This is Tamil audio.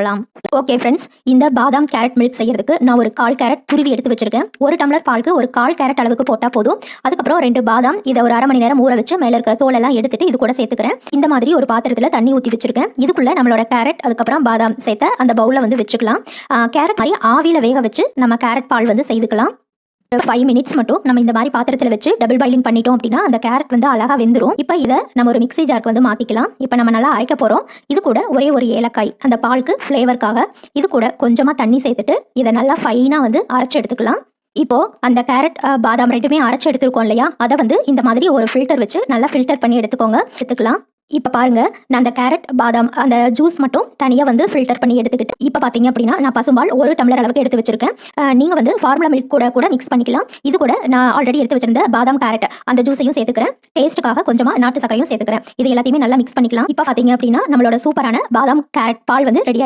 பண்ணலாம் ஓகே ஃப்ரெண்ட்ஸ் இந்த பாதாம் கேரட் மில்க் செய்யறதுக்கு நான் ஒரு கால் கேரட் துருவி எடுத்து வச்சிருக்கேன். ஒரு டம்ளர் பாலுக்கு ஒரு கால் கேரட் அளவுக்கு போட்டால் போதும். அதுக்கப்புறம் ரெண்டு பாதாம் இதை ஒரு அரை மணி நேரம் ஊற வச்சு மேலே இருக்கிற தோலெல்லாம் எடுத்துட்டு இது கூட சேர்த்துக்கிறேன். இந்த மாதிரி ஒரு பாத்திரத்தில் தண்ணி ஊற்றி வச்சிருக்கேன். இதுக்குள்ள நம்மளோட கேரட் அதுக்கப்புறம் பாதாம் சேர்த்த அந்த பவுலில் வந்து வச்சுக்கலாம். கேரட் மாதிரி ஆவியில் வேக வச்சு நம்ம கேரட் பால் வந்து செய்துக்கலாம். ஃபைவ் மினிட்ஸ் மட்டும் நம்ம இந்த மாதிரி பாத்திரத்தில் வச்சு டபுள் பாயிலிங் பண்ணிட்டோம் அப்படின்னா அந்த கேரட் வந்து அழகாக வெந்துடும் இப்போ இதை நம்ம ஒரு மிக்ஸி ஜாருக்கு வந்து மாற்றிக்கலாம் இப்போ நம்ம நல்லா அரைக்க போகிறோம் இது கூட ஒரே ஒரு ஏலக்காய். அந்த பாலுக்கு ஃப்ளேவருக்காக இது கூட கொஞ்சமாக தண்ணி சேர்த்துட்டு இதை நல்லா ஃபைனாக வந்து அரைச்சி எடுத்துக்கலாம். இப்போ அந்த கேரட் பாதாம் ரெண்டுமே அரைச்சி எடுத்துருக்கோம் இல்லையா? அதை வந்து இந்த மாதிரி ஒரு ஃபில்டர் வச்சு நல்லா ஃபில்டர் பண்ணி எடுத்துக்கோங்க. எடுத்துக்கலாம். இப்போ பாருங்க நான் அந்த கேரட் பாதாம் அந்த ஜூஸ் மட்டும் தனியாக வந்து ஃபில்டர் பண்ணி எடுத்துக்கிட்டு இப்போ பார்த்தீங்க அப்படின்னா நான் பசும்பால் ஒரு டம்ளர் அளவுக்கு எடுத்து வச்சிருக்கேன். நீங்கள் நீங்க வந்து ஃபார்முலா மில்க் கூட கூட மிக்ஸ் பண்ணிக்கலாம். இது கூட நான் ஆல்ரெடி எடுத்து வச்சிருந்த பாதாம் கேரட் அந்த ஜூஸையும் சேர்த்துக்கிறேன். டேஸ்ட்டுக்காக கொஞ்சமாக நாட்டு சக்கரையும் சேர்த்துக்கிறேன். இது எல்லாத்தையுமே நல்லா மிக்ஸ் பண்ணிக்கலாம். இப்போ பார்த்தீங்க அப்படின்னா நம்மளோட சூப்பரான பாதாம் கேரட் பால் வந்து ரெடி